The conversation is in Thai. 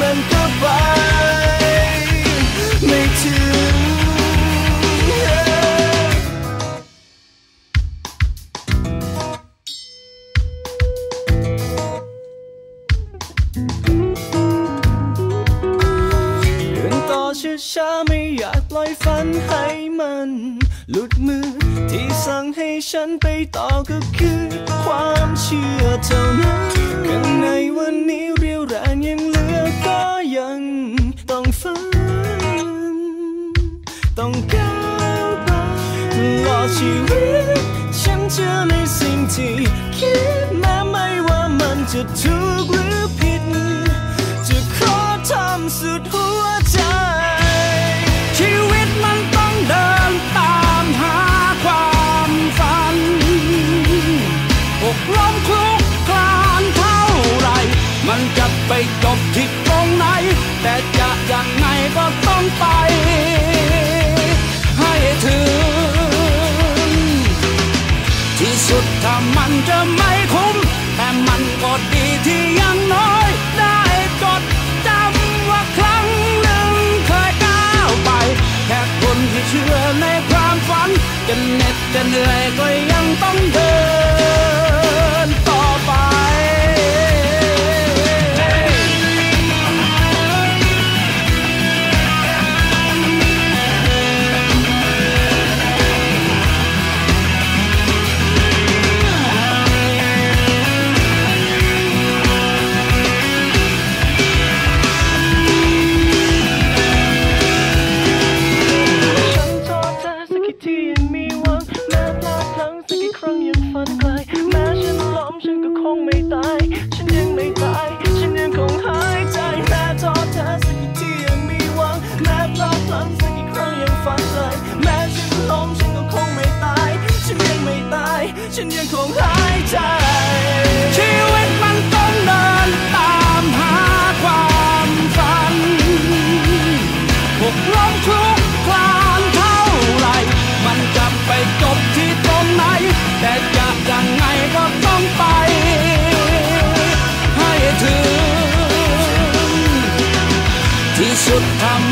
มันก็ไป ไม่ถึงเดินต่อช้าๆไม่อยากปล่อยฝันให้มันหลุดมือที่สั่งให้ฉันไปต่อก็คือความเชื่อเท่านั้นข้างในวันนี้ ชีวิต ฉันเชื่อในสิ่งที่คิดแม้ไม่ว่ามันจะถูกหรือผิด จะขอทำสุด งสักกี่ครั้งยังฝันไกลแม้ฉันล้มฉันก็คงไม่ตาย ฉันยังไม่ตาย ฉันยังคงหายใจแม้ท้อแท้สักกี่ทียังมีหวังแม้พลาดพลั้งสักกี่ครั้งยังฝันไกลแม้ฉันล้มฉันก็คงไม่ตาย ฉันยังไม่ตาย ฉันยังคงหาย ที่สุ